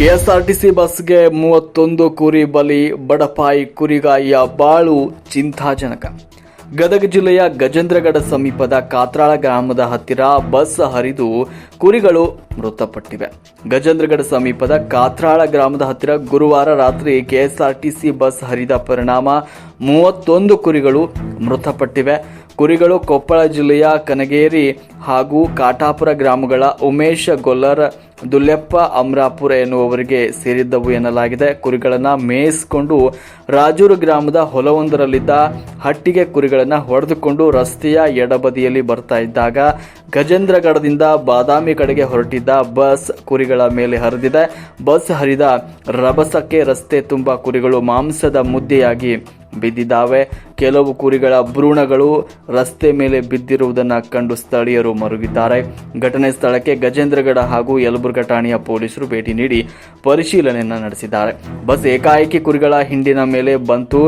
KSRTC ಬಸ್ಗೆ ಮೂವತ್ತೊಂದು ಕುರಿ ಬಲಿ, ಬಡಪಾಯಿ ಕುರಿಗಾಯಿಯ ಬಾಳು ಚಿಂತಾಜನಕ. ಗದಗ ಜಿಲ್ಲೆಯ ಗಜೇಂದ್ರಗಡ ಸಮೀಪದ ಕಾತ್ರಾಳ ಗ್ರಾಮದ ಹತ್ತಿರ ಬಸ್ ಹರಿದು ಕುರಿಗಳು ಮೃತಪಟ್ಟಿವೆ. ಗಜೇಂದ್ರಗಡ ಸಮೀಪದ ಕಾತ್ರಾಳ ಗ್ರಾಮದ ಹತ್ತಿರ ಗುರುವಾರ ರಾತ್ರಿ ಕೆಎಸ್ಆರ್ಟಿಸಿ ಬಸ್ ಹರಿದ ಪರಿಣಾಮ ಮೂವತ್ತೊಂದು ಕುರಿಗಳು ಮೃತಪಟ್ಟಿವೆ. ಕುರಿಗಳು ಕೊಪ್ಪಳ ಜಿಲ್ಲೆಯ ಕನಗೇರಿ ಹಾಗೂ ಕಾಟಾಪುರ ಗ್ರಾಮಗಳ ಉಮೇಶ್ ಗೊಲ್ಲರ ದುಲ್ಲೆಪ್ಪ ಅಮ್ರಾಪುರ ಎನ್ನುವವರಿಗೆ ಸೇರಿದ್ದವು ಎನ್ನಲಾಗಿದೆ. ಕುರಿಗಳನ್ನು ಮೇಯಿಸಿಕೊಂಡು ರಾಜೂರು ಗ್ರಾಮದ ಹೊಲವೊಂದರಲ್ಲಿದ್ದ ಹಟ್ಟಿಗೆ ಕುರಿಗಳನ್ನು ಹೊಡೆದುಕೊಂಡು ರಸ್ತೆಯ ಎಡಬದಿಯಲ್ಲಿ ಬರ್ತಾ ಇದ್ದಾಗ ಗಜೇಂದ್ರಗಡದಿಂದ ಬಾದಾಮಿ ಕಡೆಗೆ ಹೊರಟಿದ್ದ ಬಸ್ ಕುರಿಗಳ ಮೇಲೆ ಹರಿದಿದೆ. ಬಸ್ ಹರಿದ ರಭಸಕ್ಕೆ ರಸ್ತೆ ತುಂಬ ಕುರಿಗಳು ಮಾಂಸದ ಮುದ್ದೆಯಾಗಿ ಬಿದ್ದಿದ್ದಾವೆ. ಕೆಲವು ಕುರಿಗಳ ಭ್ರೂಣಗಳು ರಸ್ತೆ ಮೇಲೆ ಬಿದ್ದಿರುವುದನ್ನು ಕಂಡು ಸ್ಥಳೀಯರು ಮರುಗಿದ್ದಾರೆ. ಘಟನೆ ಸ್ಥಳಕ್ಕೆ ಗಜೇಂದ್ರಗಡ ಹಾಗೂ ಯಲಬುರ್ಗಾ ಠಾಣೆಯ ಪೊಲೀಸರು ಭೇಟಿ ನೀಡಿ ಪರಿಶೀಲನೆಯನ್ನು ನಡೆಸಿದ್ದಾರೆ. ಬಸ್ ಏಕಾಏಕಿ ಕುರಿಗಳ ಹಿಂಡಿನ ಮೇಲೆ ಬಂತು.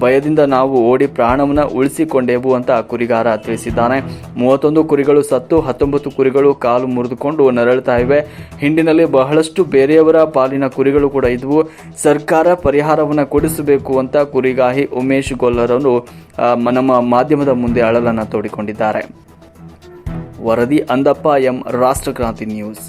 ಭಯದಿಂದ ನಾವು ಓಡಿ ಪ್ರಾಣವನ್ನು ಉಳಿಸಿಕೊಂಡೆವು ಅಂತ ಕುರಿಗಾರ ತಿಳಿಸಿದ್ದಾನೆ. ಮೂವತ್ತೊಂದು ಕುರಿಗಳು ಸತ್ತು, ಹತ್ತೊಂಬತ್ತು ಕುರಿಗಳು ಕಾಲು ಮುರಿದುಕೊಂಡು ನರಳುತ್ತಾ ಇವೆ. ಹಿಂಡಿನಲ್ಲಿ ಬಹಳಷ್ಟು ಬೇರೆಯವರ ಪಾಲಿನ ಕುರಿಗಳು ಕೂಡ ಇದ್ವು. ಸರ್ಕಾರ ಪರಿಹಾರವನ್ನು ಕೊಡಿಸಬೇಕು ಅಂತ ಕುರಿಗಾಹಿ ಉಮೇಶ್ ಗೊಲ್ಲರನ್ನು ನಮ್ಮ ಮಾಧ್ಯಮದ ಮುಂದೆ ಅಳಲನ್ನು ತೋಡಿಕೊಂಡಿದ್ದಾರೆ. ವರದಿ ಅಂದಪ್ಪ ಎಂ ರಾಷ್ಟ್ರಕ್ರಾಂತಿ ನ್ಯೂಸ್.